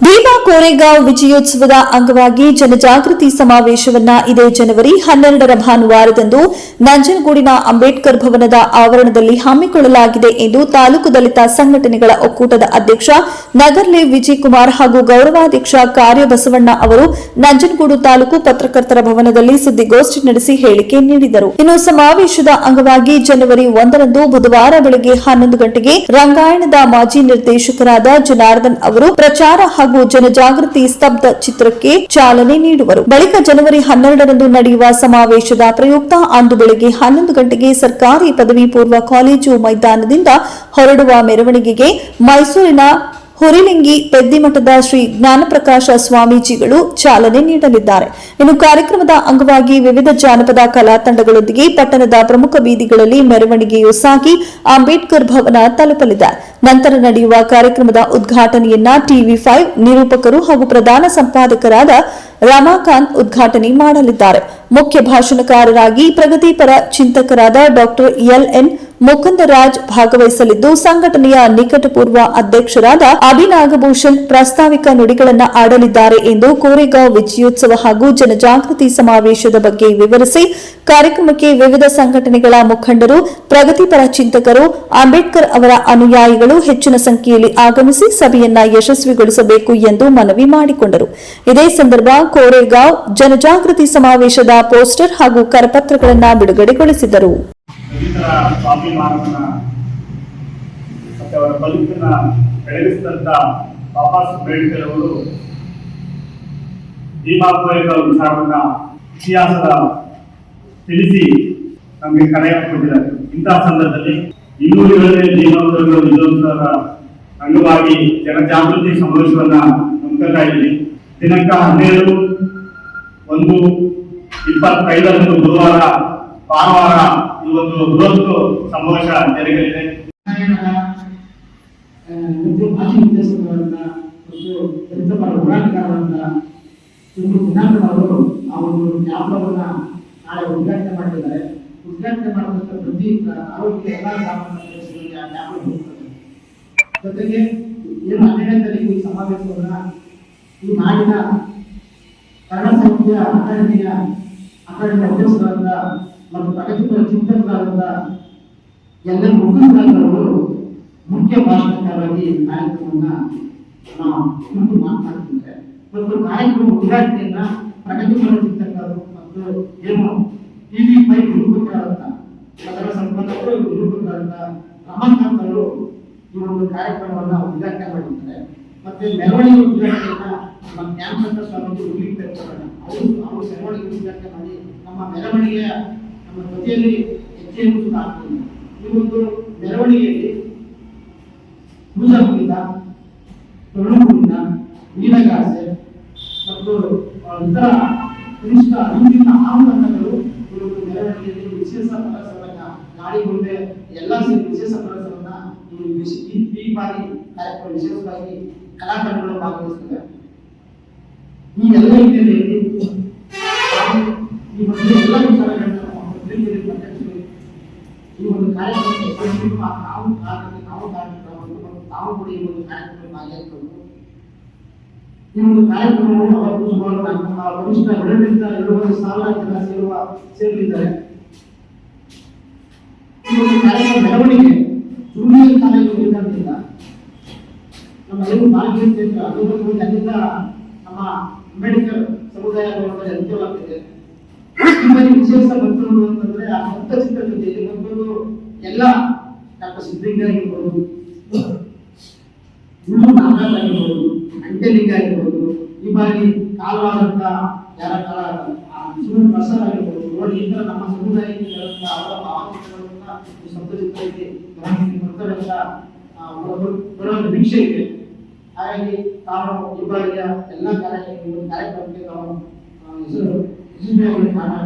ಭೀಮಾ ಕೋರೆಗಾಂವ್ ವಿಜಯೋತ್ಸವದ ಅಂಗವಾಗಿ ಜನಜಾಗೃತಿ ಸಮಾವೇಶವನ್ನ ಇದೇ ಜನವರಿ ಹನ್ನೆರಡರ ಭಾನುವಾರದಂದು ನಂಜನಗೂಡಿನ ಅಂಬೇಡ್ಕರ್ ಭವನದ ಆವರಣದಲ್ಲಿ ಹಮ್ಮಿಕೊಳ್ಳಲಾಗಿದೆ ಎಂದು ತಾಲೂಕು ದಲಿತ ಸಂಘಟನೆಗಳ ಒಕ್ಕೂಟದ ಅಧ್ಯಕ್ಷ ನಗರ್ಲೆ ವಿಜಯಕುಮಾರ್ ಹಾಗೂ ಗೌರವಾಧ್ಯಕ್ಷ ಕಾರ್ಯ ಬಸವಣ್ಣ ಅವರು ನಂಜನಗೂಡು ತಾಲೂಕು ಪತ್ರಕರ್ತರ ಭವನದಲ್ಲಿ ಸುದ್ದಿಗೋಷ್ಠಿ ನಡೆಸಿ ಹೇಳಿಕೆ ನೀಡಿದರು. ಇನ್ನು ಸಮಾವೇಶದ ಅಂಗವಾಗಿ ಜನವರಿ ಒಂದರಂದು ಬುಧವಾರ ಬೆಳಗ್ಗೆ ಹನ್ನೊಂದು ಗಂಟೆಗೆ ರಂಗಾಯಣದ ಮಾಜಿ ನಿರ್ದೇಶಕರಾದ ಜನಾರ್ದನ್ ಅವರು ಪ್ರಚಾರ ಹಾಗೂ ಜನಜಾಗೃತಿ ಸ್ತಬ್ಧ ಚಿತ್ರಕ್ಕೆ ಚಾಲನೆ ನೀಡುವರು. ಬಳಿಕ ಜನವರಿ ಹನ್ನೆರಡರಂದು ನಡೆಯುವ ಸಮಾವೇಶದ ಪ್ರಯುಕ್ತ ಅಂದು ಬೆಳಗ್ಗೆ ಹನ್ನೊಂದು ಗಂಟೆಗೆ ಸರ್ಕಾರಿ ಪದವಿ ಪೂರ್ವ ಕಾಲೇಜು ಮೈದಾನದಿಂದ ಹೊರಡುವ ಮೆರವಣಿಗೆಗೆ ಮೈಸೂರಿನ ಹುರಿಲಿಂಗಿ ಪೆದ್ದಿಮಠದ ಶ್ರೀ ಜ್ಞಾನಪ್ರಕಾಶ ಸ್ವಾಮೀಜಿಗಳು ಚಾಲನೆ ನೀಡಲಿದ್ದಾರೆ. ಇನ್ನು ಕಾರ್ಯಕ್ರಮದ ಅಂಗವಾಗಿ ವಿವಿಧ ಜಾನಪದ ಕಲಾ ತಂಡಗಳೊಂದಿಗೆ ಪಟ್ಟಣದ ಪ್ರಮುಖ ಬೀದಿಗಳಲ್ಲಿ ಮೆರವಣಿಗೆಯು ಸಾಗಿ ಅಂಬೇಡ್ಕರ್ ಭವನ ತಲುಪಲಿದೆ. ನಂತರ ನಡೆಯುವ ಕಾರ್ಯಕ್ರಮದ ಉದ್ಘಾಟನೆಯನ್ನ ಟಿವಿ ಫೈವ್ ನಿರೂಪಕರು ಹಾಗೂ ಪ್ರಧಾನ ಸಂಪಾದಕರಾದ ರಮಾಕಾಂತ್ ಉದ್ಘಾಟನೆ ಮಾಡಲಿದ್ದಾರೆ. ಮುಖ್ಯ ಭಾಷಣಕಾರರಾಗಿ ಪ್ರಗತಿಪರ ಚಿಂತಕರಾದ ಡಾಕ್ಟರ್ ಎಲ್ಎನ್ ಮುಕುಂದರಾಜ್ ಭಾಗವಹಿಸಲಿದ್ದು, ಸಂಘಟನೆಯ ನಿಕಟಪೂರ್ವ ಅಧ್ಯಕ್ಷರಾದ ಅಭಿನಾಗಭೂಷಣ್ ಪ್ರಾಸ್ತಾವಿಕ ನುಡಿಗಳನ್ನು ಆಡಲಿದ್ದಾರೆ ಎಂದು ಕೋರೆಗಾಂವ್ ವಿಜಯೋತ್ಸವ ಹಾಗೂ ಜನಜಾಗೃತಿ ಸಮಾವೇಶದ ಬಗ್ಗೆ ವಿವರಿಸಿ, ಕಾರ್ಯಕ್ರಮಕ್ಕೆ ವಿವಿಧ ಸಂಘಟನೆಗಳ ಮುಖಂಡರು, ಪ್ರಗತಿಪರ ಚಿಂತಕರು, ಅಂಬೇಡ್ಕರ್ ಅವರ ಅನುಯಾಯಿಗಳು ಹೆಚ್ಚಿನ ಸಂಖ್ಯೆಯಲ್ಲಿ ಆಗಮಿಸಿ ಸಭೆಯನ್ನ ಯಶಸ್ವಿಗೊಳಿಸಬೇಕು ಎಂದು ಮನವಿ ಮಾಡಿಕೊಂಡರು. ಇದೇ ಸಂದರ್ಭ ಕೋರೆಗಾಂವ್ ಜನಜಾಗೃತಿ ಸಮಾವೇಶದ ಪೋಸ್ಟರ್ ಹಾಗೂ ಕರಪತ್ರಗಳನ್ನು ಬಿಡುಗಡೆಗೊಳಿಸಿದರು. ದಲಿತರ ಸ್ವಾಭಿಮಾನವನ್ನ ಮತ್ತೆ ಅವರ ಬದುಕನ್ನ ಬೆಳಗಿಸಿದಂತ ಬಾಬಾ ಅಂಬೇಡ್ಕರ್ ಅವರು ಭೀಮಾ ಕೋರೆಗಾಂವ್ ವಿಚಾರವನ್ನ ಇತಿಹಾಸದ ತಿಳಿಸಿ ನಮಗೆ ಕರೆಯನ್ನು ಕೊಟ್ಟಿದ್ದಾರೆ. ಇಂತಹ ಸಂದರ್ಭದಲ್ಲಿ ಇನ್ನೂರು ಏಳನೇ ಭೀಮಾ ಕೋರೆಗಾಂವ್ ವಿಜಯೋತ್ಸವದ ಅಂಗವಾಗಿ ಜನಜಾಗೃತಿ ಸಮಾವೇಶವನ್ನ ಹಮ್ಮಿಕೊಳ್ತಾ ಇದ್ದೀವಿ. ದಿನಾಂಕ ಹನ್ನೆರಡು ಒಂದು ಇಪ್ಪತ್ತೈದರಂದು ಗುರುವಾರ ಭಾನುವಾರ ಒಂದು ಬೃಹತ್ ಸಮಾವೇಶ ಜರುಗಲಿದೆ ಆ, ಮತ್ತು ದಿನಾಂಕದವರು ಆ ಒಂದು ನಾಳೆ ಉದ್ಘಾಟನೆ ಮಾಡಿದ್ದಾರೆ ಉದ್ಘಾಟನೆ ಪ್ರತಿ ಆರೋಗ್ಯ ಎಲ್ಲ ಸಾಮಾನ್ಯ ಆ ಜೊತೆಗೆ ಏನು ಈ ಸಮಾವೇಶವನ್ನ ಈ ನಾಡಿನ ಕನ್ನಡ ಸಾಹಿತ್ಯ ಅಕಾಡೆಮಿಯ ಅಕಾಡೆಮಿ ಅಧ್ಯಕ್ಷರಾದ ಮತ್ತು ಪ್ರಗತಿಪರ ಚಿಂತಕರಾದ ಎಲ್ಲ ಮುಖಂಡರವರು ಮುಖ್ಯ ಭಾಷಣಕಾರರಾಗಿ ಕಾರ್ಯಕ್ರಮವನ್ನ ಕುರಿತು ಮಾತನಾಡ್ತಿದ್ದಾರೆ. ಮತ್ತು ಕಾರ್ಯಕ್ರಮ ಉದ್ಘಾಟನೆಯನ್ನ ಪ್ರಗತಿಪರ ಚಿಂತಕರು ಮತ್ತು ಏನು ಟಿವಿ ಪೈ ಗುರುಪುತ್ರಾದಂತ ಅದರ ಸಂಬಂಧಗಳು ಗುರುಪುತ್ರಾದಂತ ರಮಾಕಾಂತರು ಈ ಒಂದು ಕಾರ್ಯಕ್ರಮವನ್ನ ಉದ್ಘಾಟನೆ ಮಾಡಿದ್ದಾರೆ ಮತ್ತೆ ಮೆರವಣಿಗೆ ಉದ್ಘಾಟನೆಯನ್ನ ನಮ್ಮ ಜ್ಞಾನಸಂತ ಸ್ವಾಮೀಜಿ ಉಲ್ಲೇಖ ಅವರು ಅವರು ಮೆರವಣಿಗೆ ಉದ್ಘಾಟನೆ ಮಾಡಿ ನಮ್ಮ ಮೆರವಣಿಗೆಯ ನಮ್ಮ ಜೊತೆಯಲ್ಲಿ ಹೆಜ್ಜೆಯನ್ನು ಸುತ್ತ ಈ ಒಂದು ಮೆರವಣಿಗೆಯಲ್ಲಿ ಪೂಜಾಪುರಿಂದ ತೊರಣಪುರಿಂದ ಮೀನಗಾಸೆ ಮತ್ತು ಇತರ ಕನಿಷ್ಠ ಹಿಂದಿನ ಆಹ್ವಾನಗಳು ಈ ಒಂದು ಮೆರವಣಿಗೆಯಲ್ಲಿ ವಿಶೇಷ ಪ್ರದರ್ಶನವನ್ನ ಎಲ್ಲ ಸೇರಿ ವಿಶೇಷ ಪ್ರದರ್ಶನವನ್ನ ಈ ಬಾರಿ ಕಾರ್ಯಕ್ರಮ ವಿಶೇಷವಾಗಿ ಈ ಎಲ್ಲ ಹಿನ್ನೆಲೆಯಲ್ಲಿ ಈ ಒಂದು ಎಲ್ಲ ಪ್ರಕಟಿಸಿ ಈ ಒಂದು ಕಾರ್ಯಕ್ರಮಕ್ಕೆ ಯಶಸ್ವಿಗೂ ಆ ತಾವು ಕಾರಣಕ್ಕೆ ತಾವು ಕಾರ್ಯಕ್ರಮವನ್ನು ಮತ್ತು ತಾವು ಕೂಡ ಈ ಒಂದು ಕಾರ್ಯಕ್ರಮ ಭಾಗಿಯಾಗಬೇಕು. ಈ ಒಂದು ಕಾರ್ಯಕ್ರಮವನ್ನು ಅವರು ಸುಮಾರು ನಮ್ಮ ವರಿಷ್ಠ ಎರಡರಿಂದ ಎರಡೂವರೆ ಸಾವಿರ ಜನ ಸೇರುವ ಸೇರಲಿದ್ದಾರೆ. ಈ ಒಂದು ಕಾರ್ಯಕ್ರಮ ಬೆಳವಣಿಗೆ ಸುಮ್ಮನೆ ಅಲ್ಲಿಂದ ನಮ್ಮ ಅಂಬೇಡ್ಕರ್ ಸಮುದಾಯ ಭವನದಲ್ಲಿ ಅಂತ್ಯವಾಗ್ತಿದೆ. ನಿಮ್ಮಲ್ಲಿ ವಿಶೇಷ ಮತ್ತೊಂದು ಅಂತಂದ್ರೆ ಆ ಹತ್ತ ಚಿತ್ರಕಥೆಯಲ್ಲಿ ಮೊದಲು ಎಲ್ಲ ಡಾಕ್ಟರ್ ಸಿದ್ಧಲಿಂಗ ಆಗಿರ್ಬೋದು ಆಗಿರ್ಬೋದು ಅಂಟೆಲಿಂಗ ಆಗಿರ್ಬೋದು, ಈ ಬಾರಿ ಕಾಲವಾದಂತ ಯಾರ ಕಾಲ ಸುಮನ್ ಪ್ರಸಾದ್ ಆಗಿರ್ಬೋದು, ನೋಡಿ ಈ ನಮ್ಮ ಸಮುದಾಯಕ್ಕೆ ಅವರ ಭಾವಚಿತ್ರಗಳನ್ನ ಈ ಶಬ್ದಚಿತ್ರಕ್ಕೆ ಗಮನಕ್ಕೆ ಬರ್ತಾರೆ ಅಂತ ಬರೋ- ನಿರೀಕ್ಷೆ ಇದೆ. ಹಾಗಾಗಿ ತಾವು ಈ ಬಾರಿಯ ಎಲ್ಲ ಕಾರ್ಯಕ್ರಮಕ್ಕೆ ತಾವು ಹೆಸರು. জীবনে আমার